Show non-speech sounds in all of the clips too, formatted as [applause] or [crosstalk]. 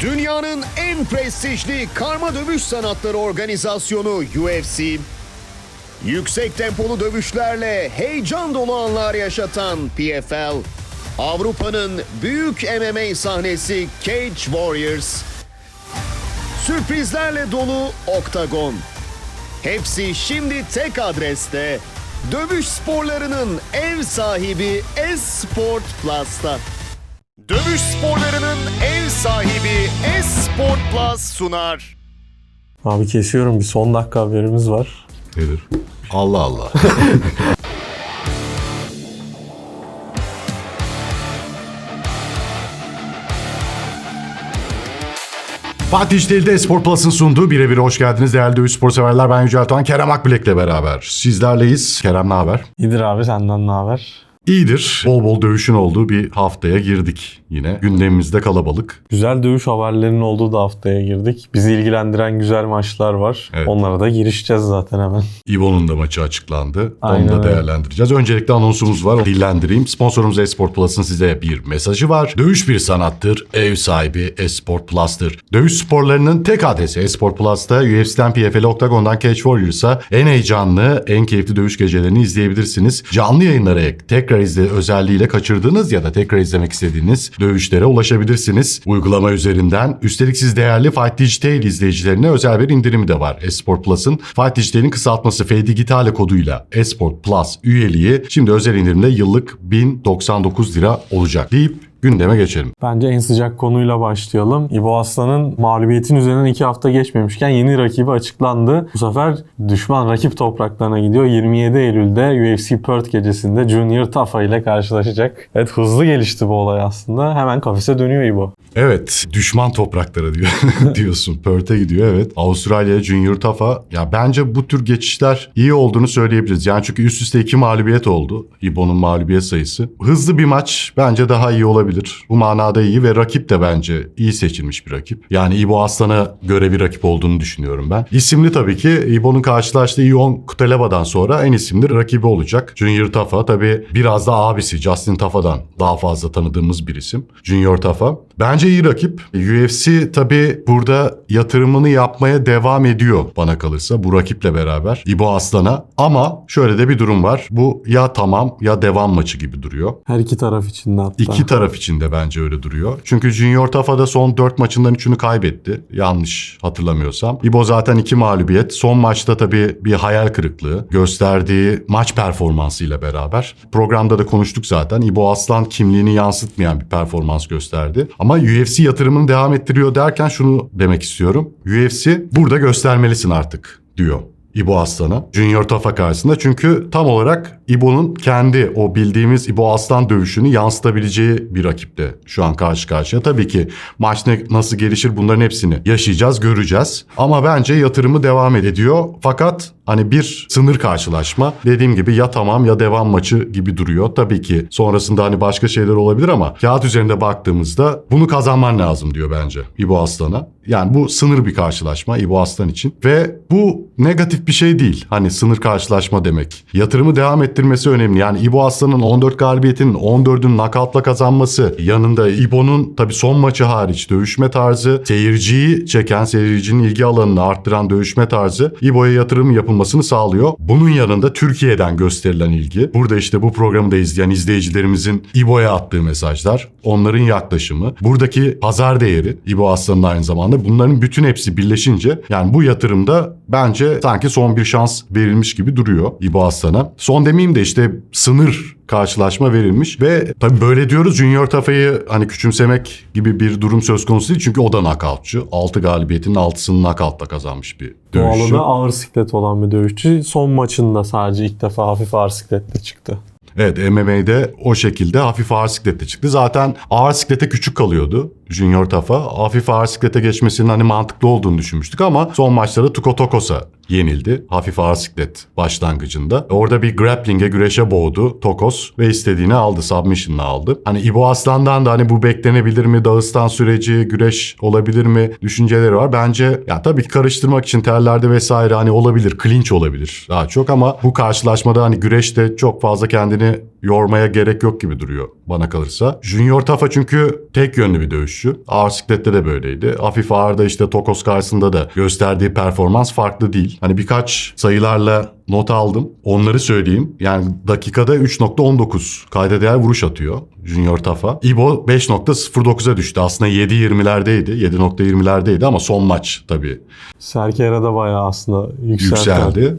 Dünyanın en prestijli karma dövüş sanatları organizasyonu UFC, yüksek tempolu dövüşlerle heyecan dolu anlar yaşatan PFL, Avrupa'nın büyük MMA sahnesi Cage Warriors, sürprizlerle dolu Oktagon. Hepsi şimdi tek adreste. Dövüş sporlarının ev sahibi Esport Plus'ta. Dövüş sporlarının ev sahibi Esport Plus sunar. Abi kesiyorum bir son dakika haberimiz var. Nedir? Allah Allah. [laughs] Fatih Dil'de Spor Plus'ın sunduğu birebir hoş geldiniz değerli dövüş spor severler. Ben Yücel Tuğan, Kerem Akbilek'le beraber. Sizlerleyiz. Kerem ne haber? İyidir abi senden ne haber? İyidir. Bol bol dövüşün olduğu bir haftaya girdik yine. Gündemimizde kalabalık. Güzel dövüş haberlerinin olduğu da haftaya girdik. Bizi ilgilendiren güzel maçlar var. Evet. Onlara da girişeceğiz zaten hemen. İbo'nun da maçı açıklandı. Aynen Onu da değerlendireceğiz. Öncelikle anonsumuz var. Dillendireyim. Sponsorumuz Esport Plus'ın size bir mesajı var. Dövüş bir sanattır. Ev sahibi Esport Plus'tır. Dövüş sporlarının tek adresi Esport Plus'ta UFC'den PFL Octagon'dan Cage Warriors'a en heyecanlı, en keyifli dövüş gecelerini izleyebilirsiniz. Canlı yayınlara ek, tekrar izle özelliğiyle kaçırdığınız ya da tekrar izlemek istediğiniz dövüşlere ulaşabilirsiniz. Uygulama üzerinden. Üstelik siz değerli Fight Digital izleyicilerine özel bir indirimi de var. Esport Plus'ın Fight Digital'in kısaltması F Digitale koduyla Esport Plus üyeliği şimdi özel indirimde yıllık 1099 lira olacak deyip gündeme geçelim. Bence en sıcak konuyla başlayalım. İbo Aslan'ın mağlubiyetin üzerinden iki hafta geçmemişken yeni rakibi açıklandı. Bu sefer düşman rakip topraklarına gidiyor. 27 Eylül'de UFC Perth gecesinde Junior Tafa ile karşılaşacak. Evet hızlı gelişti bu olay aslında. Hemen kafese dönüyor İbo. Evet, düşman topraklara diyor [laughs] diyorsun. Perth'e gidiyor evet. Avustralya Junior Tafa. Ya bence bu tür geçişler iyi olduğunu söyleyebiliriz. Yani çünkü üst üste iki mağlubiyet oldu. İbo'nun mağlubiyet sayısı. Hızlı bir maç bence daha iyi olabilir. Bu manada iyi ve rakip de bence iyi seçilmiş bir rakip. Yani İbo Aslan'a göre bir rakip olduğunu düşünüyorum ben. İsimli tabii ki İbo'nun karşılaştığı Ion Kuteleba'dan sonra en isimli rakibi olacak. Junior Tafa tabii biraz da abisi Justin Tafa'dan daha fazla tanıdığımız bir isim. Junior Tafa. Bence iyi rakip. UFC tabii burada yatırımını yapmaya devam ediyor bana kalırsa bu rakiple beraber İbo Aslan'a. Ama şöyle de bir durum var. Bu ya tamam ya devam maçı gibi duruyor. Her iki taraf için de hatta. İki taraf için de bence öyle duruyor. Çünkü Junior Tafa'da son 4 maçından 3'ünü kaybetti. Yanlış hatırlamıyorsam. İbo zaten 2 mağlubiyet. Son maçta tabii bir hayal kırıklığı. Gösterdiği maç performansıyla beraber. Programda da konuştuk zaten. İbo Aslan kimliğini yansıtmayan bir performans gösterdi. Ama UFC yatırımını devam ettiriyor derken şunu demek istiyorum. UFC burada göstermelisin artık diyor. İbo Aslan'a. Junior Tafa karşısında. Çünkü tam olarak İbo'nun kendi o bildiğimiz İbo Aslan dövüşünü yansıtabileceği bir rakiple şu an karşı karşıya. Tabii ki maç ne, nasıl gelişir bunların hepsini yaşayacağız, göreceğiz. Ama bence yatırımı devam ediyor. Fakat hani bir sınır karşılaşma. Dediğim gibi ya tamam ya devam maçı gibi duruyor. Tabii ki sonrasında hani başka şeyler olabilir ama kağıt üzerinde baktığımızda bunu kazanman lazım diyor bence İbo Aslan'a. Yani bu sınır bir karşılaşma İbo Aslan için. Ve bu negatif bir şey değil. Hani sınır karşılaşma demek. Yatırımı devam ettirmesi önemli. Yani İbo Aslan'ın 14 galibiyetinin 14'ünü nakavtla kazanması. Yanında İbo'nun tabii son maçı hariç dövüşme tarzı seyirciyi çeken, seyircinin ilgi alanını arttıran dövüşme tarzı İbo'ya yatırım yapılmasını sağlıyor. Bunun yanında Türkiye'den gösterilen ilgi. Burada işte bu programı da izleyen izleyicilerimizin İbo'ya attığı mesajlar. Onların yaklaşımı. Buradaki pazar değeri İbo Aslan'ın aynı zamanda. Bunların bütün hepsi birleşince yani bu yatırımda bence sanki son bir şans verilmiş gibi duruyor İbo Aslan'a. Son demeyeyim de işte sınır karşılaşma verilmiş ve tabii böyle diyoruz Junior Tafa'yı hani küçümsemek gibi bir durum söz konusu değil çünkü o da knockoutçu. 6 galibiyetin 6'sını knockoutla kazanmış bir dövüşçü. arada ağır siklet olan bir dövüşçü. Son maçında sadece ilk defa hafif ağır sikletle çıktı. Evet MMA'de o şekilde hafif ağır siklette çıktı. Zaten ağır siklete küçük kalıyordu Junior Tafa. Hafif ağır siklete geçmesinin hani mantıklı olduğunu düşünmüştük ama son maçlarda Tuko Tokos'a yenildi. Hafif ağır siklet başlangıcında. Orada bir grappling'e güreşe boğdu Tokos ve istediğini aldı. Submission'la aldı. Hani İbo Aslan'dan da hani bu beklenebilir mi? Dağıstan süreci, güreş olabilir mi? Düşünceleri var. Bence ya tabii karıştırmak için terlerde vesaire hani olabilir. Clinch olabilir daha çok ama bu karşılaşmada hani güreşte çok fazla kendini yormaya gerek yok gibi duruyor bana kalırsa. Junior Tafa çünkü tek yönlü bir dövüşçü. Ağır siklette de böyleydi. Hafif ağırda işte Tokos karşısında da gösterdiği performans farklı değil. Hani birkaç sayılarla not aldım. Onları söyleyeyim. Yani dakikada 3.19 kayda değer vuruş atıyor Junior Tafa. İbo 5.09'a düştü. Aslında 7.20'lerdeydi. 7.20'lerdeydi ama son maç tabii Serkera da bayağı aslında yükseltti. yükseldi.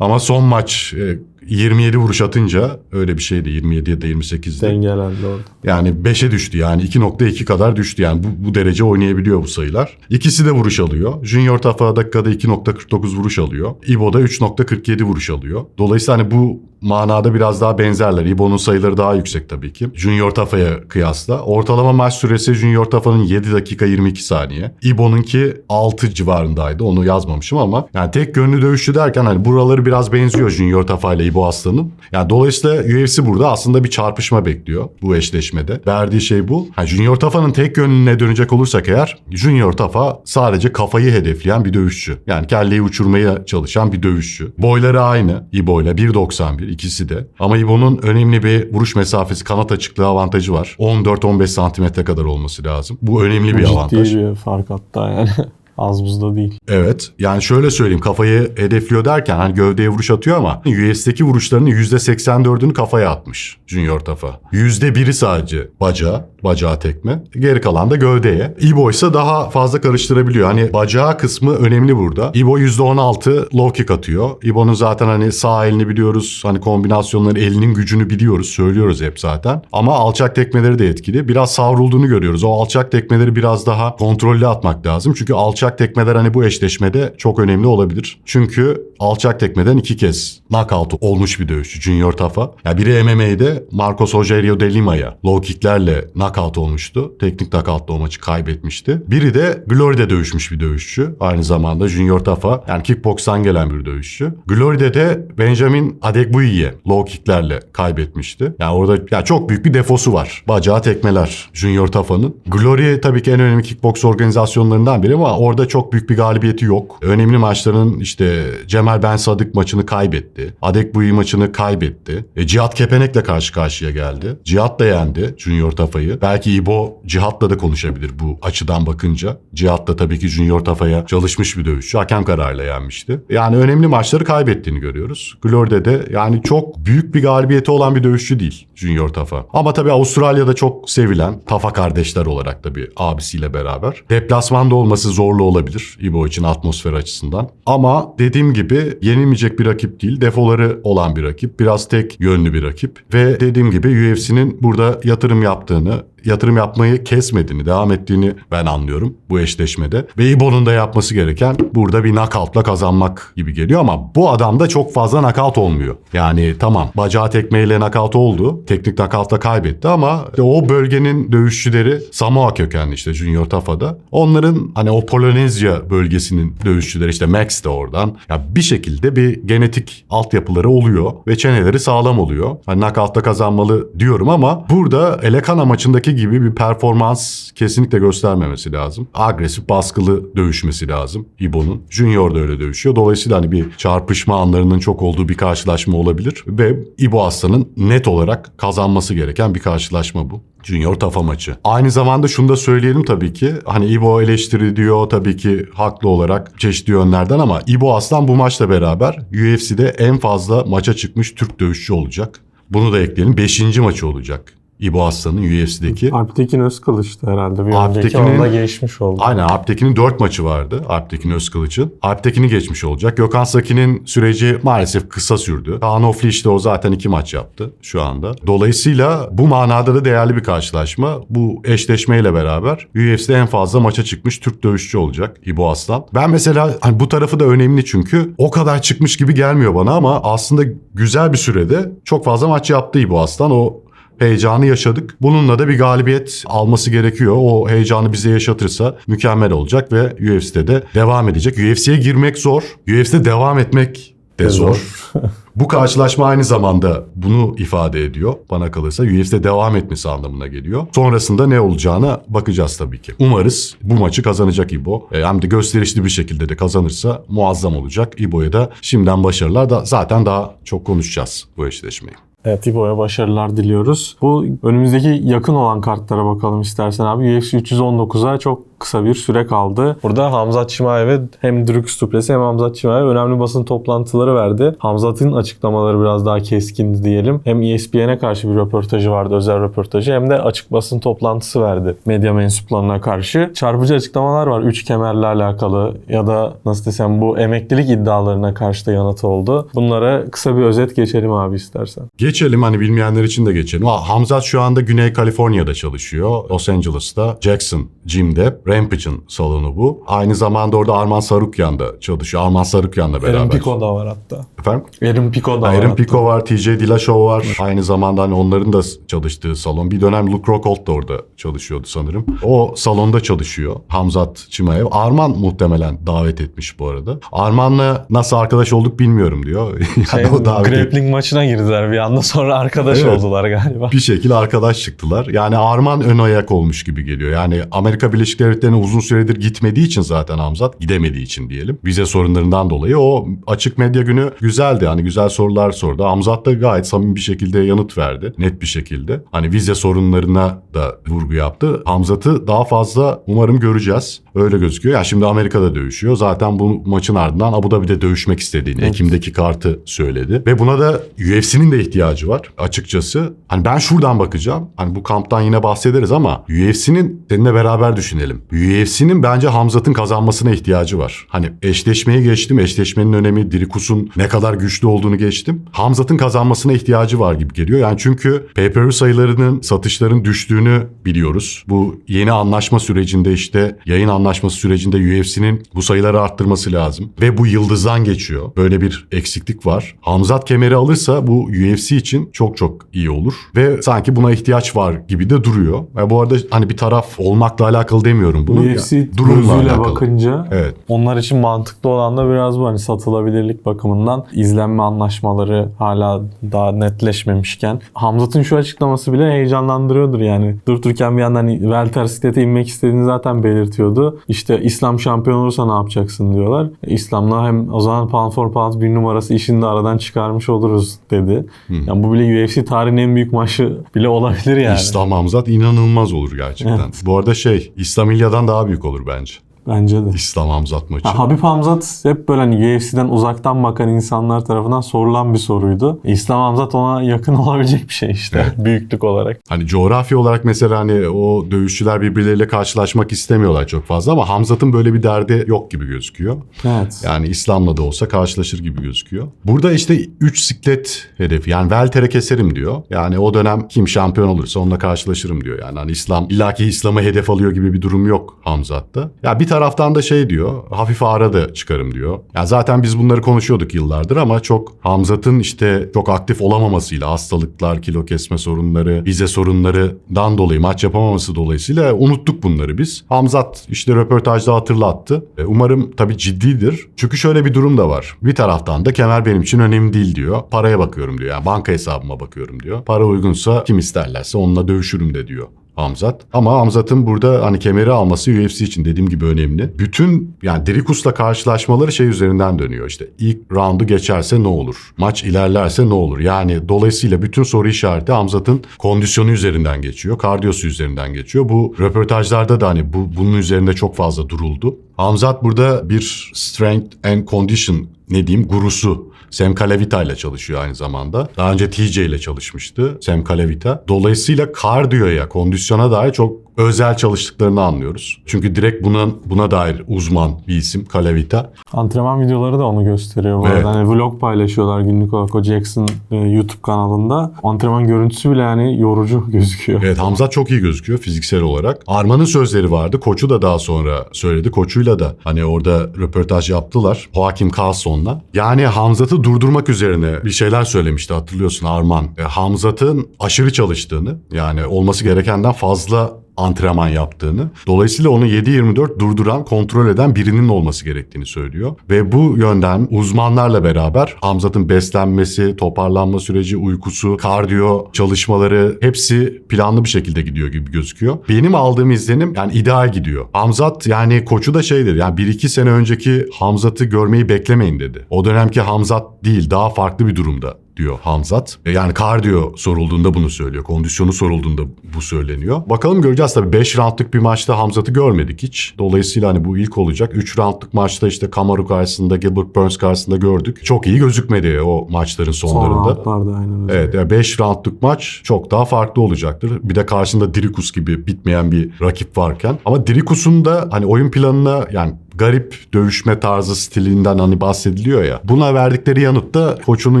Ama son maç e, 27 vuruş atınca öyle bir şeydi. 27 ya da 28'di. Dengelendi orada. Yani 5'e düştü yani 2.2 kadar düştü yani bu, bu derece oynayabiliyor bu sayılar. İkisi de vuruş alıyor. Junior Tafa dakikada 2.49 vuruş alıyor. İbo da 3.47 vuruş alıyor. Dolayısıyla hani bu manada biraz daha benzerler. İbo'nun sayıları daha yüksek tabii ki. Junior Tafa'ya kıyasla. Ortalama maç süresi Junior Tafa'nın 7 dakika 22 saniye. İbo'nunki 6 civarındaydı. Onu yazmamışım ama yani tek yönlü dövüşçü derken hani buraları biraz benziyor Junior Tafa ile İbo Aslan'ın. Yani dolayısıyla UFC burada aslında bir çarpışma bekliyor bu eşleşmede. Verdiği şey bu. Yani Junior Tafa'nın tek yönlüne dönecek olursak eğer Junior Tafa sadece kafayı hedefleyen bir dövüşçü. Yani kelleyi uçurmaya çalışan bir dövüşçü. Boyları aynı İbo ile 1.91 ikisi de. Ama İbo'nun önemli bir vuruş mesafesi kanat açıklığı avantajı var. 14-15 santimetre kadar olması lazım. Bu önemli bir Ciddi avantaj. bir fark hatta yani. [laughs] Az buzda değil. Evet. Yani şöyle söyleyeyim kafayı hedefliyor derken hani gövdeye vuruş atıyor ama UFC'deki vuruşlarının %84'ünü kafaya atmış Junior Tafa. %1'i sadece bacağa, bacağa tekme. Geri kalan da gövdeye. İbo ise daha fazla karıştırabiliyor. Hani bacağı kısmı önemli burada. İbo %16 low kick atıyor. İbo'nun zaten hani sağ elini biliyoruz. Hani kombinasyonları elinin gücünü biliyoruz. Söylüyoruz hep zaten. Ama alçak tekmeleri de etkili. Biraz savrulduğunu görüyoruz. O alçak tekmeleri biraz daha kontrollü atmak lazım. Çünkü alçak tekmeler hani bu eşleşmede çok önemli olabilir. Çünkü alçak tekmeden iki kez knockout olmuş bir dövüşçü Junior Tafa. Ya biri MMA'de Marcos Rogerio de Lima'ya low kicklerle knockout olmuştu. Teknik knockoutla o maçı kaybetmişti. Biri de Glory'de dövüşmüş bir dövüşçü. Aynı zamanda Junior Tafa yani kickbox'tan gelen bir dövüşçü. Glory'de de Benjamin Adegbuyi'ye low kicklerle kaybetmişti. Yani orada ya çok büyük bir defosu var. Bacağı tekmeler Junior Tafa'nın. Glory tabii ki en önemli kickbox organizasyonlarından biri ama orada çok büyük bir galibiyeti yok. Önemli maçların işte Cemal Ben Sadık maçını kaybetti. Adekbuyi maçını kaybetti. E, Cihat Kepenek'le karşı karşıya geldi. Cihat da yendi Junior Tafa'yı. Belki İbo Cihat'la da konuşabilir bu açıdan bakınca. Cihat da tabii ki Junior Tafa'ya çalışmış bir dövüşçü. Hakem kararıyla yenmişti. Yani önemli maçları kaybettiğini görüyoruz. Glory'de de yani çok büyük bir galibiyeti olan bir dövüşçü değil Junior Tafa. Ama tabii Avustralya'da çok sevilen Tafa kardeşler olarak tabii abisiyle beraber. Deplasmanda olması zorlu olabilir İbo için atmosfer açısından. Ama dediğim gibi yenilmeyecek bir rakip değil. Defoları olan bir rakip. Biraz tek yönlü bir rakip. Ve dediğim gibi UFC'nin burada yatırım yaptığını, yatırım yapmayı kesmediğini, devam ettiğini ben anlıyorum bu eşleşmede. Ve İbo'nun da yapması gereken burada bir knockoutla kazanmak gibi geliyor ama bu adamda çok fazla knockout olmuyor. Yani tamam bacağı tekmeyle knockout oldu. Teknik knockoutla kaybetti ama işte o bölgenin dövüşçüleri Samoa kökenli işte Junior Tafa'da. Onların hani o Polonezya bölgesinin dövüşçüleri işte Max de oradan. Ya bir şekilde bir genetik altyapıları oluyor ve çeneleri sağlam oluyor. Hani knockoutla kazanmalı diyorum ama burada Elekana maçındaki gibi bir performans kesinlikle göstermemesi lazım. Agresif baskılı dövüşmesi lazım İbo'nun. Junior da öyle dövüşüyor. Dolayısıyla hani bir çarpışma anlarının çok olduğu bir karşılaşma olabilir. Ve İbo Aslan'ın net olarak kazanması gereken bir karşılaşma bu. Junior Tafa maçı. Aynı zamanda şunu da söyleyelim tabii ki. Hani İbo eleştiri diyor tabii ki haklı olarak çeşitli yönlerden ama İbo Aslan bu maçla beraber UFC'de en fazla maça çıkmış Türk dövüşçü olacak. Bunu da ekleyelim. Beşinci maçı olacak. İbo Aslan'ın UFC'deki. Alptekin Özkılıç'tı herhalde. Bir önceki Alptekin'in- onda geçmiş oldu. Aynen Alptekin'in 4 maçı vardı. Alptekin Özkılıç'ın. Alptekin'i geçmiş olacak. Gökhan Saki'nin süreci maalesef kısa sürdü. Kaan Ofli işte o zaten 2 maç yaptı şu anda. Dolayısıyla bu manada da değerli bir karşılaşma. Bu eşleşmeyle beraber UFC'de en fazla maça çıkmış Türk dövüşçü olacak İbo Aslan. Ben mesela hani bu tarafı da önemli çünkü o kadar çıkmış gibi gelmiyor bana ama aslında güzel bir sürede çok fazla maç yaptı İbo Aslan. O heyecanı yaşadık. Bununla da bir galibiyet alması gerekiyor. O heyecanı bize yaşatırsa mükemmel olacak ve UFC'de de devam edecek. UFC'ye girmek zor. UFC'de devam etmek de zor. [laughs] Bu karşılaşma aynı zamanda bunu ifade ediyor. Bana kalırsa UFC'de devam etmesi anlamına geliyor. Sonrasında ne olacağına bakacağız tabii ki. Umarız bu maçı kazanacak İbo. E, hem de gösterişli bir şekilde de kazanırsa muazzam olacak. İbo'ya da şimdiden başarılar da zaten daha çok konuşacağız bu eşleşmeyi. Evet İbo'ya başarılar diliyoruz. Bu önümüzdeki yakın olan kartlara bakalım istersen abi. UFC 319'a çok kısa bir süre kaldı. Burada Hamzat Çimayev'e hem Drux Duplessis hem Hamzat Çimayev önemli basın toplantıları verdi. Hamzat'ın açıklamaları biraz daha keskindi diyelim. Hem ESPN'e karşı bir röportajı vardı, özel röportajı hem de açık basın toplantısı verdi medya mensuplarına karşı. Çarpıcı açıklamalar var. Üç kemerle alakalı ya da nasıl desem bu emeklilik iddialarına karşı da yanıt oldu. Bunlara kısa bir özet geçelim abi istersen. Geçelim hani bilmeyenler için de geçelim. Ha, Hamzat şu anda Güney Kaliforniya'da çalışıyor. Los Angeles'ta Jackson Gym'de. Rampage'ın salonu bu. Aynı zamanda orada Arman Sarukyan da çalışıyor. Arman Sarukyan'la beraber. Erin Pico da var hatta. Efendim? Erin Pico da var. Erin. Pico var, TJ Dillashaw var. Aynı zamanda hani onların da çalıştığı salon. Bir dönem Luke Rockhold da orada çalışıyordu sanırım. O salonda çalışıyor Hamzat Çimayev. Arman muhtemelen davet etmiş bu arada. Arman'la nasıl arkadaş olduk bilmiyorum diyor. [laughs] yani Şey, o davet et- grappling maçına girdiler bir anda sonra arkadaş Evet. oldular galiba. bir şekilde arkadaş çıktılar. Yani Arman ön ayak olmuş gibi geliyor. Yani Amerika Birleşik Devletleri'ne uzun süredir gitmediği için zaten Hamzat gidemediği için diyelim. Vize sorunlarından dolayı o açık medya günü güzeldi. Hani güzel sorular sordu. Hamzat da gayet samimi bir şekilde yanıt verdi. Net bir şekilde. Hani vize sorunlarına da vurgu yaptı. Hamzat'ı daha fazla umarım göreceğiz. Öyle gözüküyor. Yani şimdi Amerika'da dövüşüyor. Zaten bu maçın ardından Abu Dhabi'de dövüşmek istediğini, Ekim'deki kartı söyledi. Ve buna da UFC'nin de ihtiyacı var açıkçası. Hani ben şuradan bakacağım. Hani bu kamptan yine bahsederiz ama UFC'nin seninle beraber düşünelim. UFC'nin bence Hamzat'ın kazanmasına ihtiyacı var. Hani eşleşmeyi geçtim. Eşleşmenin önemi Dirikus'un ne kadar güçlü olduğunu geçtim. Hamzat'ın kazanmasına ihtiyacı var gibi geliyor. Yani çünkü pay-per-view sayılarının, satışların düştüğünü biliyoruz. Bu yeni anlaşma sürecinde işte yayın anlaşması sürecinde UFC'nin bu sayıları arttırması lazım. Ve bu yıldızdan geçiyor. Böyle bir eksiklik var. Hamzat kemeri alırsa bu UFC için çok çok iyi olur. Ve sanki buna ihtiyaç var gibi de duruyor. Ve bu arada hani bir taraf olmakla alakalı demiyorum bunu. UFC Ya, durumla gözüyle alakalı. bakınca Evet. onlar için mantıklı olan da biraz bu hani satılabilirlik bakımından izlenme anlaşmaları hala daha netleşmemişken Hamzat'ın şu açıklaması bile heyecanlandırıyordur yani. Dururken bir yandan hani welter siklete inmek istediğini zaten belirtiyordu. İşte İslam şampiyon olursa ne yapacaksın diyorlar. E, İslam'la hem o zaman pound for pound bir numarası işini de aradan çıkarmış oluruz dedi. Yani bu bile UFC tarihinin en büyük maçı bile olabilir yani. İslam Hamzat inanılmaz olur gerçekten. Evet. Bu arada şey İslam İlya'dan daha büyük olur bence. Bence de. İslam Hamzat maçı. Ya Habib Hamzat hep böyle hani UFC'den uzaktan bakan insanlar tarafından sorulan bir soruydu. İslam Hamzat ona yakın [laughs] olabilecek bir şey işte büyüklük olarak. Hani coğrafya olarak mesela hani o dövüşçüler birbirleriyle karşılaşmak istemiyorlar çok fazla ama Hamzat'ın böyle bir derdi yok gibi gözüküyor. Evet. Yani İslam'la da olsa karşılaşır gibi gözüküyor. Burada işte 3 siklet hedefi yani Welter'e keserim diyor. Yani o dönem kim şampiyon olursa onunla karşılaşırım diyor. Yani hani İslam illaki İslam'ı hedef alıyor gibi bir durum yok Hamzat'ta. Ya bir taraftan da şey diyor hafif ağra da çıkarım diyor. Ya zaten biz bunları konuşuyorduk yıllardır ama çok Hamzat'ın işte çok aktif olamamasıyla hastalıklar, kilo kesme sorunları, vize sorunlarından dolayı maç yapamaması dolayısıyla unuttuk bunları biz. Hamzat işte röportajda hatırlattı. E, Umarım tabii ciddidir. Çünkü şöyle bir durum da var. Bir taraftan da kemer benim için önemli değil diyor. Paraya bakıyorum diyor. Yani banka hesabıma bakıyorum diyor. Para uygunsa kim isterlerse onunla dövüşürüm de diyor. Hamzat. Ama Hamzat'ın burada hani kemeri alması UFC için dediğim gibi önemli. Bütün yani Dirikus'la karşılaşmaları şey üzerinden dönüyor işte. İlk roundu geçerse ne olur? Maç ilerlerse ne olur? Yani dolayısıyla bütün soru işareti Hamzat'ın kondisyonu üzerinden geçiyor. Kardiyosu üzerinden geçiyor. Bu röportajlarda da hani bu bunun üzerinde çok fazla duruldu. Hamzat burada bir strength and condition ne diyeyim gurusu. Sam Kalavita ile çalışıyor aynı zamanda. Daha önce TJ ile çalışmıştı Sam Kalavita. Dolayısıyla kardiyoya, kondisyona dair çok özel çalıştıklarını anlıyoruz. Çünkü direkt buna, buna dair uzman bir isim Kalavita. Antrenman videoları da onu gösteriyor bu Evet. arada. Hani vlog paylaşıyorlar günlük olarak o Jackson e, YouTube kanalında. Antrenman görüntüsü bile yani yorucu [laughs] gözüküyor. Evet Hamza çok iyi gözüküyor fiziksel olarak. Arman'ın sözleri vardı. Koçu da daha sonra söyledi. Koçuyla da hani orada röportaj yaptılar. Joakim Carlson'la. Yani Hamzat'ı durdurmak üzerine bir şeyler söylemişti hatırlıyorsun Arman. E, Hamzat'ın aşırı çalıştığını yani olması gerekenden fazla antrenman yaptığını. Dolayısıyla onu 7-24 durduran, kontrol eden birinin olması gerektiğini söylüyor. Ve bu yönden uzmanlarla beraber Hamzat'ın beslenmesi, toparlanma süreci, uykusu, kardiyo çalışmaları hepsi planlı bir şekilde gidiyor gibi gözüküyor. Benim aldığım izlenim yani ideal gidiyor. Hamzat yani koçu da şeydir yani 1-2 sene önceki Hamzat'ı görmeyi beklemeyin dedi. O dönemki Hamzat değil daha farklı bir durumda diyor Hamzat. E, Yani kardiyo sorulduğunda bunu söylüyor. Kondisyonu sorulduğunda bu söyleniyor. Bakalım göreceğiz tabii 5 roundluk bir maçta Hamzat'ı görmedik hiç. Dolayısıyla hani bu ilk olacak. 3 roundluk maçta işte Kamaru karşısında, Gilbert Burns karşısında gördük. Çok iyi gözükmedi o maçların Son sonlarında. roundlarda aynen öyle. Evet yani 5 roundluk maç çok daha farklı olacaktır. Bir de karşında Dirikus gibi bitmeyen bir rakip varken. Ama Dirikus'un da hani oyun planına yani garip dövüşme tarzı stilinden hani bahsediliyor ya. Buna verdikleri yanıt da koçunun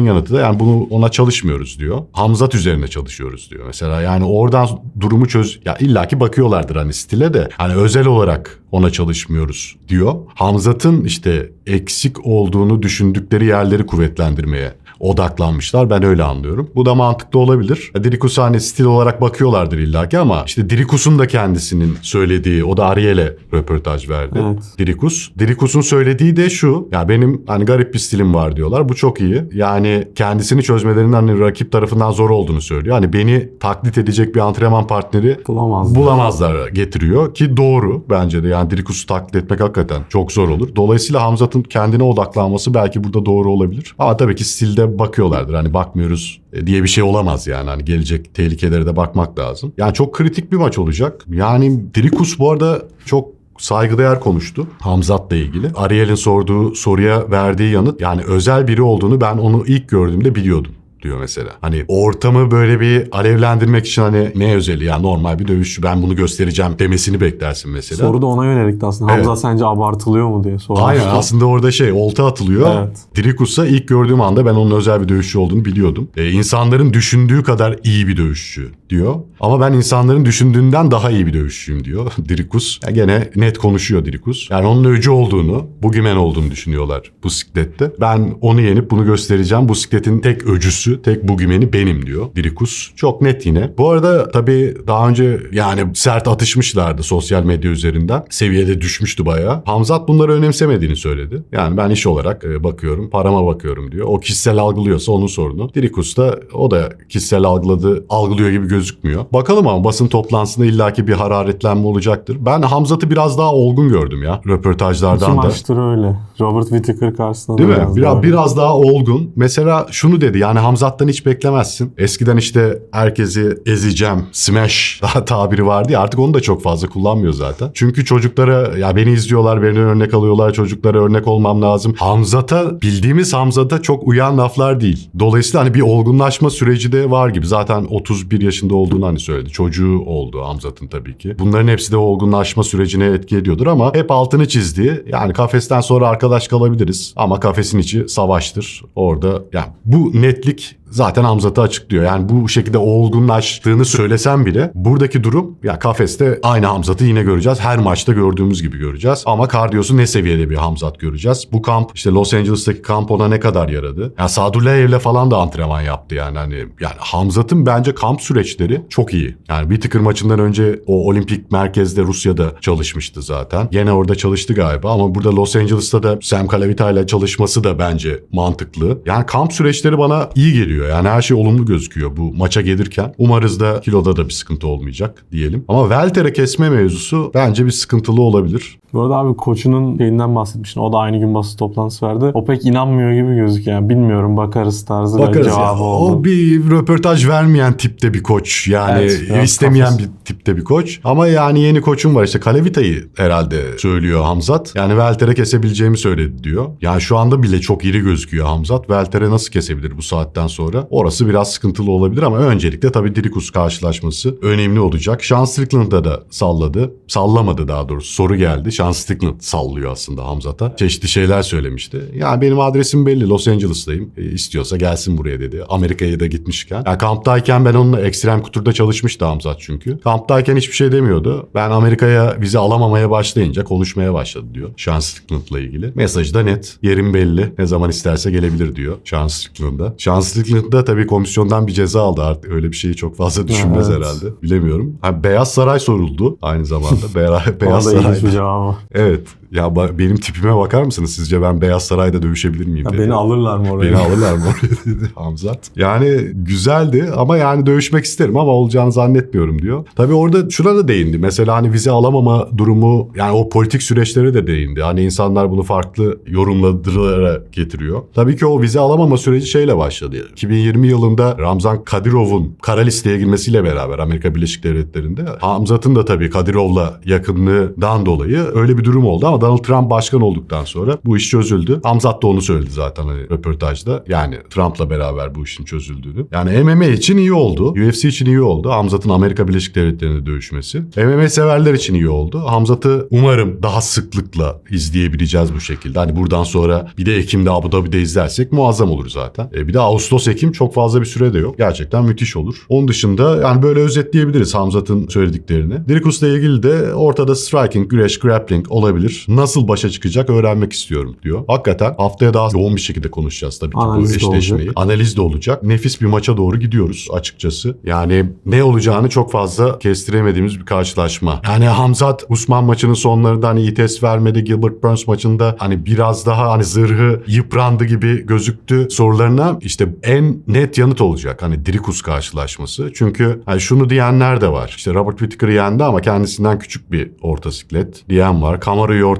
yanıtı da yani bunu ona çalışmıyoruz diyor. Hamzat üzerine çalışıyoruz diyor mesela. Yani oradan durumu çöz ya illaki bakıyorlardır hani stile de hani özel olarak ona çalışmıyoruz diyor. Hamzat'ın işte eksik olduğunu düşündükleri yerleri kuvvetlendirmeye odaklanmışlar. Ben öyle anlıyorum. Bu da mantıklı olabilir. Dirikus hani stil olarak bakıyorlardır illaki ama işte Dirikus'un da kendisinin söylediği o da Ariel'e röportaj verdi. Evet. Dirikus. Dirikus'un söylediği de şu. Ya benim hani garip bir stilim var diyorlar. Bu çok iyi. Yani kendisini çözmelerinin hani rakip tarafından zor olduğunu söylüyor. Hani beni taklit edecek bir antrenman partneri Bulamaz. bulamazlar getiriyor ki doğru bence de yani Dirikus'u taklit etmek hakikaten çok zor olur. Dolayısıyla Hamzat'ın kendine odaklanması belki burada doğru olabilir. Ama tabii ki stilde bakıyorlardır. Hani bakmıyoruz e, diye bir şey olamaz yani. Hani gelecek tehlikelere de bakmak lazım. Yani çok kritik bir maç olacak. Yani Dirikus bu arada çok saygıdeğer konuştu Hamzat'la ilgili. Ariel'in sorduğu soruya verdiği yanıt yani özel biri olduğunu ben onu ilk gördüğümde biliyordum diyor mesela. Hani ortamı böyle bir alevlendirmek için hani ne özeli ya normal bir dövüşçü ben bunu göstereceğim demesini beklersin mesela. Soru da ona yönelikti aslında. Evet. Hamza sence abartılıyor mu diye sormuştu. Aynen aslında orada şey olta atılıyor. Evet. Dirikus'a ilk gördüğüm anda ben onun özel bir dövüşçü olduğunu biliyordum. Ee, insanların düşündüğü kadar iyi bir dövüşçü diyor. Ama ben insanların düşündüğünden daha iyi bir dövüşçüyüm diyor [laughs] Dirikus. Ya gene net konuşuyor Dirikus. Yani onun öcü olduğunu, bugimen olduğunu düşünüyorlar bu siklette. Ben onu yenip bunu göstereceğim. Bu sikletin tek öcüsü, tek bugimeni benim diyor Dirikus. Çok net yine. Bu arada tabii daha önce yani sert atışmışlardı sosyal medya üzerinden. Seviyede düşmüştü bayağı. Hamzat bunları önemsemediğini söyledi. Yani ben iş olarak e, bakıyorum, parama bakıyorum diyor. O kişisel algılıyorsa onun sorunu. Dirikus da o da kişisel algıladı, algılıyor gibi gözükmüyor. Bakalım ama basın toplantısında illaki bir hararetlenme olacaktır. Ben Hamzat'ı biraz daha olgun gördüm ya röportajlardan da. maçtır öyle. Robert Whittaker karşısında Değil da mi? biraz, Biraz, daha biraz, daha olgun. Mesela şunu dedi yani Hamzat'tan hiç beklemezsin. Eskiden işte herkesi ezeceğim, smash [laughs] daha tabiri vardı ya artık onu da çok fazla kullanmıyor zaten. Çünkü çocuklara ya beni izliyorlar, benden örnek alıyorlar, çocuklara örnek olmam lazım. Hamzat'a bildiğimiz Hamzat'a çok uyan laflar değil. Dolayısıyla hani bir olgunlaşma süreci de var gibi. Zaten 31 yaşında olduğunu hani söyledi. Çocuğu oldu Hamzat'ın tabii ki. Bunların hepsi de olgunlaşma sürecine etki ediyordur ama hep altını çizdiği yani kafesten sonra arkadaş kalabiliriz ama kafesin içi savaştır. Orada yani bu netlik zaten Hamzat'ı açıklıyor. Yani bu şekilde olgunlaştığını söylesem bile buradaki durum ya kafeste aynı Hamzat'ı yine göreceğiz. Her maçta gördüğümüz gibi göreceğiz. Ama kardiyosu ne seviyede bir Hamzat göreceğiz. Bu kamp işte Los Angeles'taki kamp ona ne kadar yaradı? Ya Sadullayev'le falan da antrenman yaptı yani hani yani Hamzat'ın bence kamp süreçleri çok iyi. Yani bir tıkır maçından önce o olimpik merkezde Rusya'da çalışmıştı zaten. Yine orada çalıştı galiba ama burada Los Angeles'ta da Sam Calavita ile çalışması da bence mantıklı. Yani kamp süreçleri bana iyi geliyor. Yani her şey olumlu gözüküyor bu maça gelirken. Umarız da kiloda da bir sıkıntı olmayacak diyelim. Ama Welter'e kesme mevzusu bence bir sıkıntılı olabilir. Bu arada abi koçunun şeyinden bahsetmiştin. O da aynı gün basın toplantısı verdi. O pek inanmıyor gibi gözüküyor. Yani bilmiyorum bakarız tarzı bir Bakarız ya. cevabı oldu. O bir röportaj vermeyen tipte bir koç. Yani Evet, istemeyen kafası. bir tipte bir koç. Ama yani yeni koçum var işte Kalevita'yı herhalde söylüyor Hamzat. Yani Welter'e kesebileceğimi söyledi diyor. Yani şu anda bile çok iri gözüküyor Hamzat. Welter'e nasıl kesebilir bu saatten sonra? Orası biraz sıkıntılı olabilir ama öncelikle tabii Dirikus karşılaşması önemli olacak. Sean Strickland'da da salladı. Sallamadı daha doğrusu. Soru geldi. Sean Strickland sallıyor aslında Hamzat'a. Çeşitli şeyler söylemişti. Ya benim adresim belli. Los Angeles'tayım. E, istiyorsa gelsin buraya dedi. Amerika'ya da gitmişken. Ya kamptayken ben onunla ekstrem kuturda çalışmıştı Hamzat çünkü. Kamptayken hiçbir şey demiyordu. Ben Amerika'ya vize alamamaya başlayınca konuşmaya başladı diyor. Sean Strickland'la ilgili. Mesajı da net. Yerim belli. Ne zaman isterse gelebilir diyor Sean Strickland'a. Sean Strickland da tabii komisyondan bir ceza aldı artık. Öyle bir şeyi çok fazla düşünmez Evet. herhalde. Bilemiyorum. Ha, Beyaz Saray soruldu aynı zamanda. Beyaz, [laughs] Saray. ilginç bir cevabı. Evet. Ya benim tipime bakar mısınız? Sizce ben Beyaz Saray'da dövüşebilir miyim Ya dedi. beni alırlar mı oraya? Beni alırlar mı oraya [laughs] dedi Hamzat. Yani güzeldi ama yani dövüşmek isterim ama olacağını zannetmiyorum diyor. Tabii orada şuna da değindi. Mesela hani vize alamama durumu yani o politik süreçlere de değindi. Hani insanlar bunu farklı yorumladılara getiriyor. Tabii ki o vize alamama süreci şeyle başladı. 2020 yılında Ramzan Kadirov'un kara listeye girmesiyle beraber Amerika Birleşik Devletleri'nde Hamzat'ın da tabii Kadirov'la yakınlığından dolayı öyle bir durum oldu ama Donald Trump başkan olduktan sonra bu iş çözüldü. Hamzat da onu söyledi zaten hani röportajda. Yani Trump'la beraber bu işin çözüldüğünü. Yani MMA için iyi oldu. UFC için iyi oldu. Hamzat'ın Amerika Birleşik Devletleri'nde dövüşmesi. MMA severler için iyi oldu. Hamzat'ı umarım daha sıklıkla izleyebileceğiz bu şekilde. Hani buradan sonra bir de Ekim'de Abu Dhabi'de izlersek muazzam olur zaten. E bir de Ağustos Ekim çok fazla bir süre de yok. Gerçekten müthiş olur. Onun dışında yani böyle özetleyebiliriz Hamzat'ın söylediklerini. Dirikus'la ilgili de ortada striking, güreş, grappling olabilir. Nasıl başa çıkacak öğrenmek istiyorum diyor. Hakikaten haftaya daha yoğun bir şekilde konuşacağız tabii ki Analiz bu eşleşmeyi. olacak. Analiz de olacak. Nefis bir maça doğru gidiyoruz açıkçası. Yani ne olacağını çok fazla kestiremediğimiz bir karşılaşma. Yani Hamzat Usman maçının sonlarında hani iyi test vermedi. Gilbert Burns maçında hani biraz daha hani zırhı yıprandı gibi gözüktü sorularına işte en net yanıt olacak. Hani Drikus karşılaşması. Çünkü hani şunu diyenler de var. İşte Robert Whittaker'ı yendi ama kendisinden küçük bir orta siklet diyen var.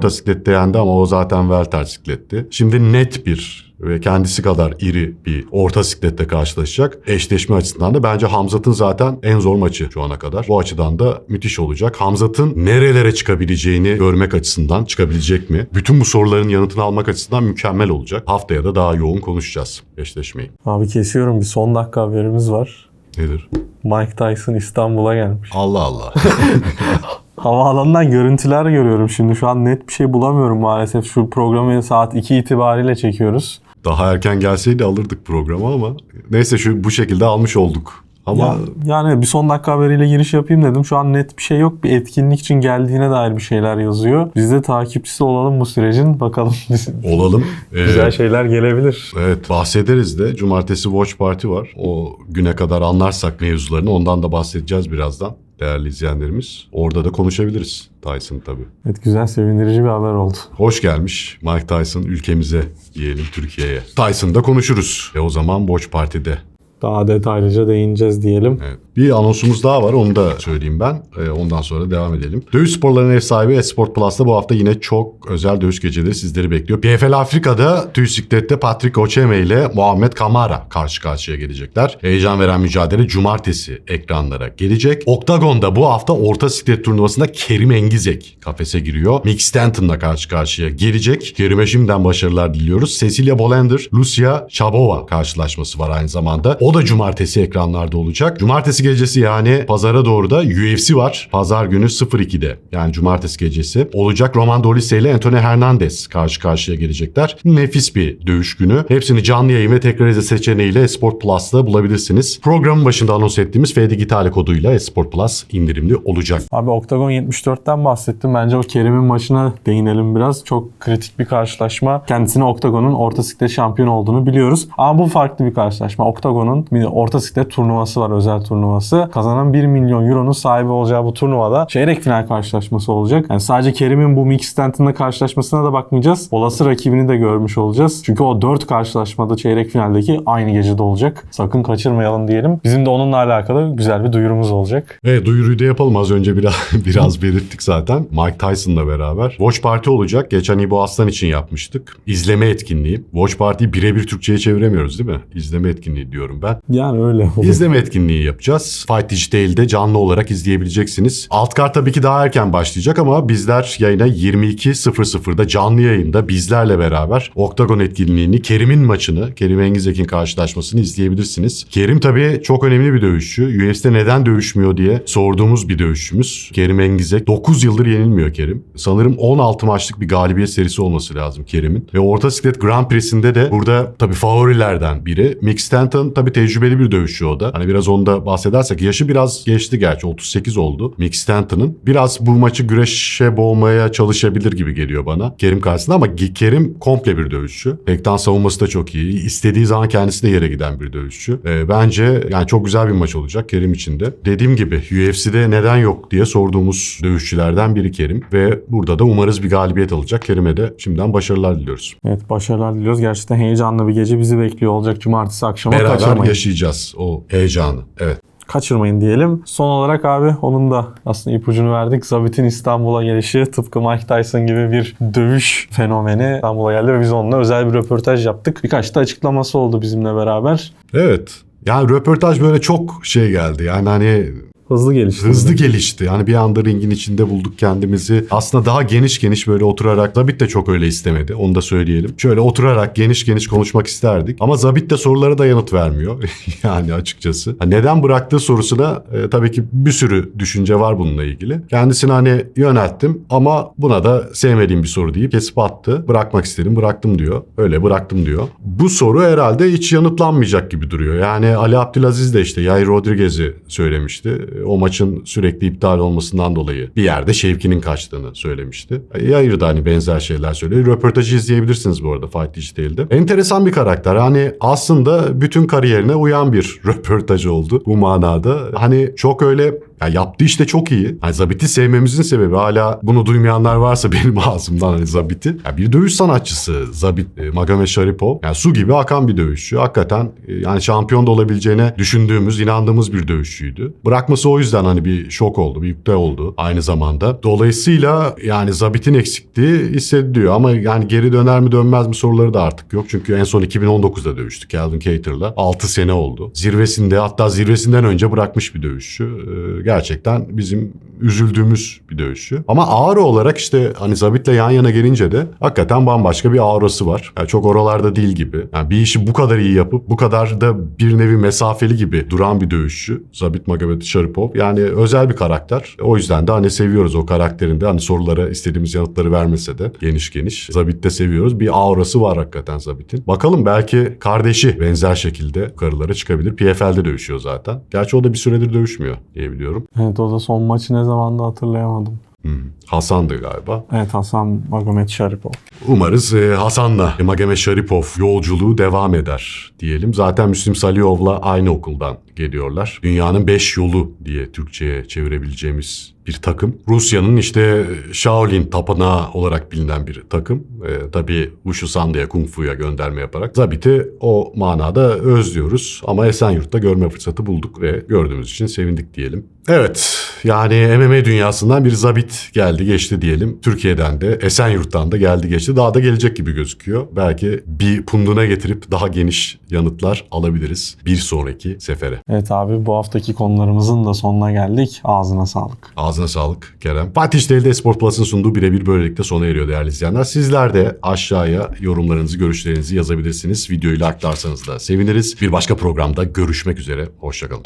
Orta siklette yendi ama o zaten welter sikletti. Şimdi net bir ve kendisi kadar iri bir orta siklette karşılaşacak. Eşleşme açısından da bence Hamzat'ın zaten en zor maçı şu ana kadar. Bu açıdan da müthiş olacak. Hamzat'ın nerelere çıkabileceğini görmek açısından çıkabilecek mi? Bütün bu soruların yanıtını almak açısından mükemmel olacak. Haftaya da daha yoğun konuşacağız eşleşmeyi. Abi kesiyorum bir son dakika haberimiz var. Nedir? Mike Tyson İstanbul'a gelmiş. Allah Allah. [laughs] Havaalanından görüntüler görüyorum şimdi. Şu an net bir şey bulamıyorum maalesef. Şu programı saat 2 itibariyle çekiyoruz. daha erken gelseydi alırdık programı ama neyse şu bu şekilde almış olduk. Ama Ya, yani bir son dakika haberiyle giriş yapayım dedim. Şu an net bir şey yok. Bir etkinlik için geldiğine dair bir şeyler yazıyor. Biz de takipçisi olalım bu sürecin. Bakalım [laughs] olalım. Ee, güzel şeyler gelebilir. Evet bahsederiz de. Cumartesi Watch Party var. O güne kadar anlarsak mevzularını ondan da bahsedeceğiz birazdan değerli izleyenlerimiz. Orada da konuşabiliriz Tyson tabii. Evet güzel sevindirici bir haber oldu. Hoş gelmiş Mike Tyson ülkemize diyelim Türkiye'ye. Tyson'da konuşuruz. E o zaman Watch Party'de. Daha detaylıca değineceğiz diyelim. Evet. Bir anonsumuz daha var onu da söyleyeyim ben. Ee, ondan sonra devam edelim. Dövüş sporlarının ev sahibi Esport Plus'ta bu hafta yine çok özel dövüş geceleri sizleri bekliyor. PFL Afrika'da tüy siklette Patrick Ocheme ile Muhammed Kamara karşı karşıya gelecekler. Heyecan veren mücadele cumartesi ekranlara gelecek. Oktagon'da bu hafta orta siklet turnuvasında Kerim Engizek kafese giriyor. Mick Stanton'la karşı karşıya gelecek. Kerim'e şimdiden başarılar diliyoruz. Cecilia Bolander, Lucia Chabova karşılaşması var aynı zamanda. O da cumartesi ekranlarda olacak. Cumartesi gecesi yani pazara doğru da UFC var. Pazar günü 02'de yani cumartesi gecesi olacak. Roman Dolce ile Anthony Hernandez karşı karşıya gelecekler. Nefis bir dövüş günü. Hepsini canlı yayın ve tekrar izle seçeneğiyle Esport Plus'ta bulabilirsiniz. Programın başında anons ettiğimiz F Digital koduyla Esport Plus indirimli olacak. Abi Octagon 74'ten bahsettim. Bence o Kerim'in maçına değinelim biraz. Çok kritik bir karşılaşma. Kendisine Octagon'un orta siklet şampiyon olduğunu biliyoruz. Ama bu farklı bir karşılaşma. Octagon'un bir orta siklet turnuvası var, özel turnuvası. Kazanan 1 milyon euronun sahibi olacağı bu turnuvada çeyrek final karşılaşması olacak. Yani sadece Kerim'in bu Mick Stanton'la karşılaşmasına da bakmayacağız. Olası rakibini de görmüş olacağız. Çünkü o 4 karşılaşmada çeyrek finaldeki aynı gecede olacak. Sakın kaçırmayalım diyelim. Bizim de onunla alakalı güzel bir duyurumuz olacak. Evet duyuruyu da yapalım. Az önce biraz, [laughs] biraz belirttik zaten. Mike Tyson'la beraber. Watch Party olacak. Geçen İbo Aslan için yapmıştık. İzleme etkinliği. Watch Party'yi birebir Türkçe'ye çeviremiyoruz değil mi? İzleme etkinliği diyorum ben. Yani öyle. İzleme etkinliği yapacağız. Fight Digital'de canlı olarak izleyebileceksiniz. Alt kart tabii ki daha erken başlayacak ama bizler yayına 22.00'da canlı yayında bizlerle beraber Oktagon etkinliğini, Kerim'in maçını, Kerim Engizek'in karşılaşmasını izleyebilirsiniz. Kerim tabii çok önemli bir dövüşçü. UFC'de neden dövüşmüyor diye sorduğumuz bir dövüşçümüz. Kerim Engizek. 9 yıldır yenilmiyor Kerim. Sanırım 16 maçlık bir galibiyet serisi olması lazım Kerim'in. Ve orta siklet Grand Prix'sinde de burada tabii favorilerden biri. Mick Stanton tabii tecrübeli bir dövüşçü o da. Hani biraz onda bahsedersek yaşı biraz geçti gerçi 38 oldu Mick Stanton'ın. Biraz bu maçı güreşe boğmaya çalışabilir gibi geliyor bana Kerim karşısında ama Kerim komple bir dövüşçü. Tektan savunması da çok iyi. İstediği zaman kendisi de yere giden bir dövüşçü. Ee, bence yani çok güzel bir maç olacak Kerim için de. Dediğim gibi UFC'de neden yok diye sorduğumuz dövüşçülerden biri Kerim ve burada da umarız bir galibiyet alacak. Kerim'e de şimdiden başarılar diliyoruz. Evet başarılar diliyoruz. Gerçekten heyecanlı bir gece bizi bekliyor olacak cumartesi akşama Beraber kaçırmayın. yaşayacağız o heyecanı. Evet. Kaçırmayın diyelim. Son olarak abi onun da aslında ipucunu verdik. Zabit'in İstanbul'a gelişi tıpkı Mike Tyson gibi bir dövüş fenomeni İstanbul'a geldi ve biz onunla özel bir röportaj yaptık. Birkaç da açıklaması oldu bizimle beraber. Evet. Yani röportaj böyle çok şey geldi. Yani hani Hızlı gelişti. hızlı gelişti. Yani bir anda ringin içinde bulduk kendimizi. Aslında daha geniş geniş böyle oturarak. Zabit de çok öyle istemedi. Onu da söyleyelim. Şöyle oturarak geniş geniş konuşmak isterdik. Ama Zabit de sorulara da yanıt vermiyor. [laughs] yani açıkçası. Neden bıraktığı sorusuna e, tabii ki bir sürü düşünce var bununla ilgili. Kendisini hani yönelttim ama buna da sevmediğim bir soru deyip kesip attı. Bırakmak istedim bıraktım diyor. Öyle bıraktım diyor. Bu soru herhalde hiç yanıtlanmayacak gibi duruyor. Yani Ali Abdülaziz de işte Yair Rodriguez'i söylemişti. O maçın sürekli iptal olmasından dolayı bir yerde Şevki'nin kaçtığını söylemişti. Yair da hani benzer şeyler söylüyor. Röportajı izleyebilirsiniz bu arada Fight Digital'de. Enteresan bir karakter. Hani aslında bütün kariyerine uyan bir [laughs] röportaj oldu bu manada. Hani çok öyle ya yaptığı işte çok iyi. Hani Zabit'i sevmemizin sebebi hala bunu duymayanlar varsa [laughs] benim ağzımdan hani Zabit'i. Ya bir dövüş sanatçısı Zabit e, Magomed Sharipov. Yani su gibi akan bir dövüşçü. Hakikaten e, yani şampiyon da olabileceğine düşündüğümüz, inandığımız bir dövüşçüydü. Bırakması o yüzden hani bir şok oldu, bir yükte oldu aynı zamanda. Dolayısıyla yani Zabit'in eksikliği hissediliyor ama yani geri döner mi dönmez mi soruları da artık yok. Çünkü en son 2019'da dövüştü Calvin Cater'la. 6 sene oldu. Zirvesinde hatta zirvesinden önce bırakmış bir dövüşçü. Ee, gerçekten bizim üzüldüğümüz bir dövüşçü. Ama aura olarak işte hani Zabit'le yan yana gelince de hakikaten bambaşka bir aurası var. Yani çok oralarda değil gibi. Yani bir işi bu kadar iyi yapıp bu kadar da bir nevi mesafeli gibi duran bir dövüşçü. Zabit Magomed Sharipov. Yani özel bir karakter. O yüzden de hani seviyoruz o karakterinde. Hani sorulara istediğimiz yanıtları vermese de geniş geniş. Zabit'te seviyoruz. Bir aurası var hakikaten Zabit'in. Bakalım belki kardeşi benzer şekilde karılara çıkabilir. PFL'de dövüşüyor zaten. Gerçi o da bir süredir dövüşmüyor diye biliyorum. Evet o da son maçı ne zamandı hatırlayamadım. Hmm. Hasan'dı galiba. Evet Hasan Magomed Sharipov. Umarız e, Hasan'la Magomed Sharipov yolculuğu devam eder diyelim. Zaten Müslim Saliyov'la aynı okuldan geliyorlar. Dünyanın beş yolu diye Türkçe'ye çevirebileceğimiz bir takım. Rusya'nın işte Shaolin tapınağı olarak bilinen bir takım. E, tabii Wushu Sando'ya, Kung Fu'ya gönderme yaparak Zabit'i o manada özlüyoruz. Ama Esenyurt'ta görme fırsatı bulduk ve gördüğümüz için sevindik diyelim. Evet yani MMA dünyasından bir Zabit geldi geçti diyelim. Türkiye'den de Esenyurt'tan da geldi geçti. Daha da gelecek gibi gözüküyor. Belki bir punduna getirip daha geniş yanıtlar alabiliriz bir sonraki sefere. Evet abi bu haftaki konularımızın da sonuna geldik. Ağzına sağlık. Ağzına sağlık Kerem. Fatih İşleri Sport Plus'ın sunduğu birebir böylelikle sona eriyor değerli izleyenler. Sizler de aşağıya yorumlarınızı, görüşlerinizi yazabilirsiniz. Videoyu like'larsanız da seviniriz. Bir başka programda görüşmek üzere. Hoşçakalın.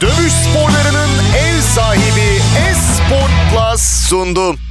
Dövüş sporlarının ev sahibi Esport Plus sundu.